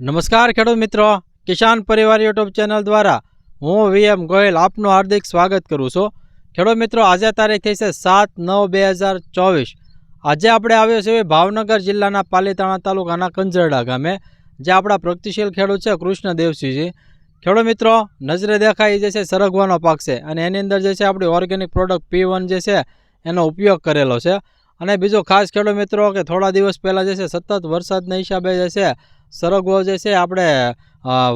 નમસ્કાર ખેડૂત મિત્રો. કિસાન પરિવાર યુટ્યુબ ચેનલ દ્વારા હું વીએમ ગોયલ આપનું હાર્દિક સ્વાગત કરું છું. ખેડૂત મિત્રો, આજે તારીખ થઈ છે સાત નવ બે હજાર ચોવીસ. આજે આપણે આવ્યો છે ભાવનગર જિલ્લાના પાલીતાણા તાલુકાના કંજરડા ગામે જે આપણા પ્રગતિશીલ ખેડૂત છે કૃષ્ણદેવસિંહજી. ખેડૂત મિત્રો, નજરે દેખાય જે છે સરગવાનો પાક છે અને એની અંદર જે છે આપણી ઓર્ગેનિક પ્રોડક્ટ પી જે છે એનો ઉપયોગ કરેલો છે. અને બીજો ખાસ ખેડૂત મિત્રો, કે થોડા દિવસ પહેલાં જે છે સતત વરસાદના હિસાબે જે છે સરગવો જે છે આપણે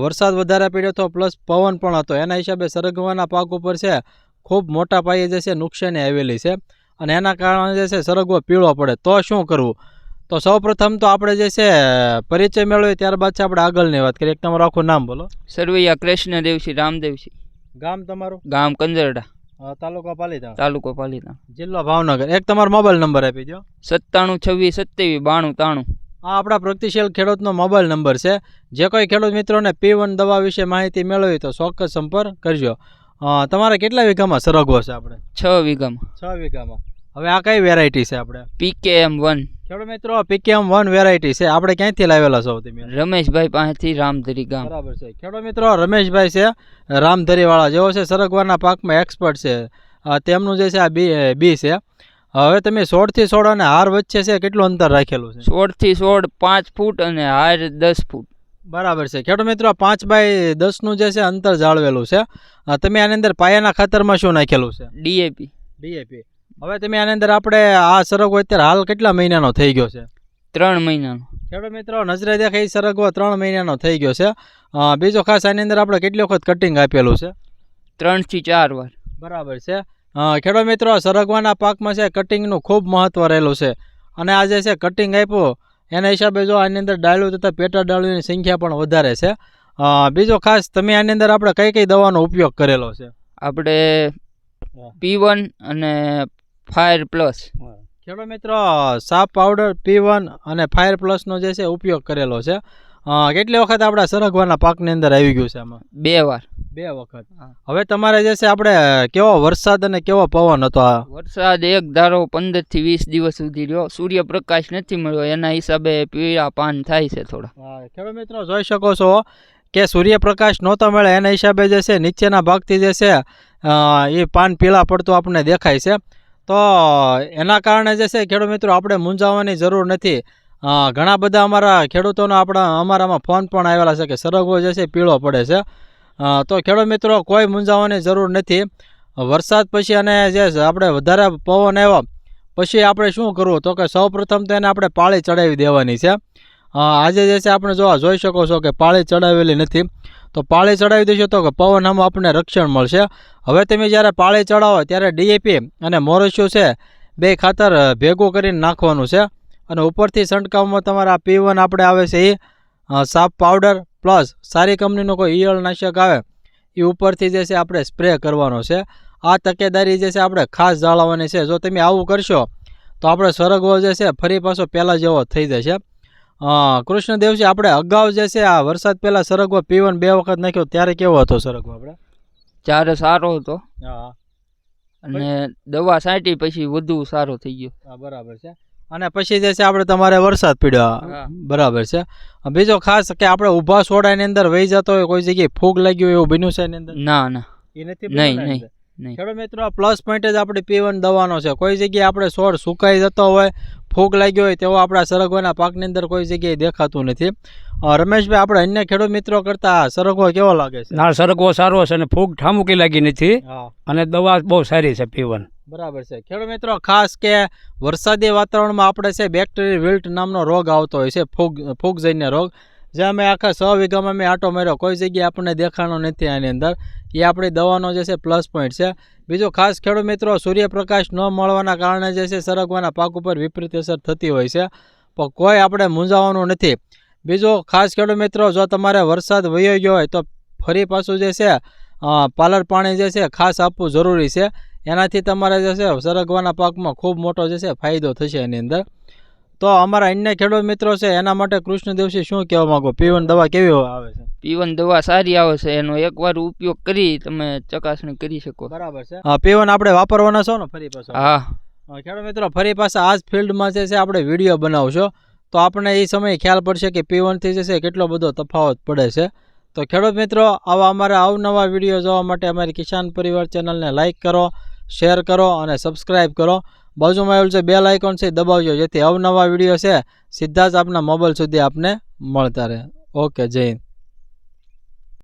વરસાદ વધારે પડ્યો હતો પ્લસ પવન પણ હતો. એના હિસાબે સરગવાના પાક ઉપર છે ખૂબ મોટા પાયે જે છે નુકસાની આવેલી છે. અને એના કારણે જે છે સરગવો પીળો પડે. તો શું કરવું? તો સૌપ્રથમ તો આપણે જે છે પરિચય મેળવીએ ત્યારબાદ છે આપણે આગળની વાત કરીએ. એક તમારું આખું નામ બોલો. સરવૈયા કૃષ્ણદેવસિંહ રામદેવસિંહ ગામ તમારું? ગામ કંજરડા તાલુકો પાલીતાણા. તાલુકો પાલીતા જિલ્લો ભાવનગર. એક તમારો મોબાઈલ નંબર આપી દો સત્તાણું છવ્વીસ સત્યાવીસ બાણું તાણું. આ આપણા પ્રગતિશીલ ખેડૂતનો મોબાઈલ નંબર છે. જે કોઈ ખેડૂત મિત્રોને પી વન દવા વિશે માહિતી મેળવી તો ચોક્કસ સંપર્ક કરજો. તમારે કેટલા વીઘામાં સરગવો છે આપણે? છ વીઘામાં. છ વીઘામાં. હવે આ કઈ વેરાયટી છે આપણે? પીકે એમ વન ખેડૂત મિત્રો પીકેએમ વન વેરાયટી છે. આપણે ક્યાંથી લાવેલા છો તમે? રમેશભાઈ પાસેથી રામધરી ગામ. બરાબર છે. ખેડૂત મિત્રો રમેશભાઈ છે રામધરીવાળા જેઓ છે. સરગવાના પાકમાં એક્સપર્ટ છે. તેમનું જે છે આ બી બી છે. હવે તમે સોળથી સોળ અને હાર વચ્ચે છે કેટલું અંતર રાખેલું છે? સોળથી સોળ પાંચ ફૂટ અને હાર દસ ફૂટ. બરાબર છે. ખેડૂત મિત્રો પાંચ બાય દસનું જે છે અંતર જાળવેલું છે. તમે આની અંદર પાયાના ખાતરમાં શું નાખેલું છે? ડીએપી. ડીએપી. હવે તમે આની અંદર આપણે આ સરગવો અત્યારે હાલ કેટલા મહિનાનો થઈ ગયો છે? ત્રણ મહિનાનો. ખેડૂત મિત્રો નજરે દેખાય એ સરગવો ત્રણ મહિનાનો થઈ ગયો છે. બીજો ખાસ આની અંદર આપણે કેટલી વખત કટિંગ આપેલું છે? ત્રણથી ચાર વાર. બરાબર છે. ખેડૂત મિત્રો સરગવાના પાકમાં છે કટિંગનું ખૂબ મહત્ત્વ રહેલું છે. અને આ જે છે કટિંગ આપ્યું એના હિસાબે જો આની અંદર ડાળું તથા પેટા ડાળુની સંખ્યા પણ વધારે છે. બીજો ખાસ તમે આની અંદર આપણે કઈ કઈ દવાનો ઉપયોગ કરેલો છે? આપણે પી વન અને ફાયર પ્લસ ખેડૂત મિત્રો સાપ પાવડર પી વન અને ફાયર પ્લસનો જે છે ઉપયોગ કરેલો છે. કેટલી વખત આપણા સરગવાના પાકની અંદર આવી ગયું છે આમાં? બે વાર. બે વખત. હવે તમારે જે છે આપણે કેવો વરસાદ અને કેવો પવન હતો આ? વરસાદ એક ધારો પંદરથી વીસ દિવસ સુધી રહ્યો. સૂર્યપ્રકાશ નથી મળ્યો. એના હિસાબે પીળા પાન થાય છે થોડા. હા, ખેડૂત મિત્રો જોઈ શકો છો કે સૂર્યપ્રકાશ નહોતો મળે એના હિસાબે જે છે નીચેના ભાગથી જે છે એ પાન પીળા પડતું આપણને દેખાય છે. તો એના કારણે જે છે ખેડૂત મિત્રો આપણે મૂંઝાવવાની જરૂર નથી. ઘણા બધા અમારા ખેડૂતોના આપણા અમારામાં ફોન પણ આવેલા છે કે સરગવો જે છે પીળો પડે છે. તો ખેડૂત મિત્રો, કોઈ મૂંઝાવાની જરૂર નથી. વરસાદ પછી અને જે આપણે વધારે પવન આવ્યો, પછી આપણે શું કરવું? તો કે સૌપ્રથમ તો એને આપણે પાળી ચડાવી દેવાની છે. આજે જે છે આપણે જોવા જોઈ શકો છો કે પાળી ચડાવેલી નથી. તો પાળી ચડાવી દેશો તો કે પવન હમ આપણને રક્ષણ મળશે. હવે તમે જ્યારે પાળી ચડાવો ત્યારે ડીએપી અને મોરસ્યું છે બે ખાતર ભેગું કરીને નાખવાનું છે. અને ઉપરથી છંટકાવમાં તમારા પી વન આપણે આવે છે એ સાફ પાવડર પ્લસ સારી કંપનીનો કોઈ ઈયળનાશક આવે એ ઉપરથી જે છે આપણે સ્પ્રે કરવાનો છે. આ તકેદારી જે છે આપણે ખાસ જાળવવાની છે. જો તમે આવું કરશો તો આપણે સરગવો જે છે ફરી પાછો પહેલાં જેવો થઈ જશે. કૃષ્ણદેવજી આપણે અગાઉ જે છે આ વરસાદ પહેલાં સરગવો પીવન બે વખત નાખ્યો ત્યારે કેવો હતો સરગવો આપણે? ત્યારે સારો હતો. હા. અને દવા છાંટી પછી વધુ સારો થઈ ગયો. હા બરાબર છે. અને પછી જે છે આપણે તમારે વરસાદ પીડ્યો. બરાબર છે. બીજો ખાસ કે આપણે ઊભા સોડાની અંદર વહી જતો હોય કોઈ જગ્યાએ ફૂગ લાગ્યું હોય એવું બન્યું છે એની અંદર? ના ના. એ નથી નહીં? નહીં. ખેડૂત મિત્રો પ્લસ પોઈન્ટ જ આપણે પીવન દવાનો છે. કોઈ જગ્યાએ આપણે છોડ સુકાઈ જતો હોય ફૂગ લાગ્યો હોય તેવો આપણા સરગવાના પાકની અંદર કોઈ જગ્યાએ દેખાતું નથી. રમેશભાઈ આપણે અન્ય ખેડૂત મિત્રો કરતા સરગવો કેવો લાગે છે? ના સરગવો સારો છે અને ફૂગ ઠામુકી લાગી નથી અને દવા બહુ સારી છે પીવન બરાબર છે. ખેડૂત મિત્રો ખાસ કે વરસાદી વાતાવરણમાં આપણે છે બેક્ટેરિયા વિલ્ટ નામનો રોગ આવતો હોય છે ફૂગ ફૂગજન્ય રોગ. જે અમે આખા સો વીઘામાં મેં આટો માર્યો, કોઈ જગ્યાએ આપણને દેખાણો નથી આની અંદર. એ આપણી દવાનો જે છે પ્લસ પોઈન્ટ છે. બીજો ખાસ ખેડૂત મિત્રો, સૂર્યપ્રકાશ ન મળવાના કારણે જે છે સરગવાના પાક ઉપર વિપરીત અસર થતી હોય છે. પણ કોઈ આપણે મૂંઝાવાનું નથી. બીજો ખાસ ખેડૂત મિત્રો, જો તમારે વરસાદ વયો ગયો હોય તો ફરી પાછું જે છે પાલર પાણી જે છે ખાસ આપવું જરૂરી છે. એનાથી તમારે જે છે સરગવાના પાકમાં ખૂબ મોટો જે છે ફાયદો થશે એની અંદર. તો અમારા અન્ય ખેડૂત મિત્રો છે એના માટે કૃષ્ણદેવસિંહ શું કહેવા માંગો? પીવન દવા કેવી આવે છે? પીવન દવા સારી આવે છે એનો એકવાર ઉપયોગ કરી તમે ચકાસણી કરી શકો. બરાબર છે. હા પીવન આપણે વાપરવાના છો ને ફરી પાછો? હા. ખેડૂત મિત્રો ફરી પાછા આ જ ફિલ્ડમાં જે છે આપણે વીડિયો બનાવશો. તો આપણને એ સમયે ખ્યાલ પડશે કે પીવનથી જે છે કેટલો બધો તફાવત પડે છે. તો ખેડૂત મિત્રો આવા અમારા અવનવા વીડિયો જોવા માટે અમારી કિસાન પરિવાર ચેનલને લાઇક કરો. શેર કરો અને સબસ્ક્રાઈબ કરો. બાજુમાં આવેલું છે બેલ આઇકોન છે દબાવજો, જેથી અવનવા વીડિયો છે સીધા જ આપના મોબાઈલ સુધી આપને મળતા રહે. ઓકે, જય હિન્દ.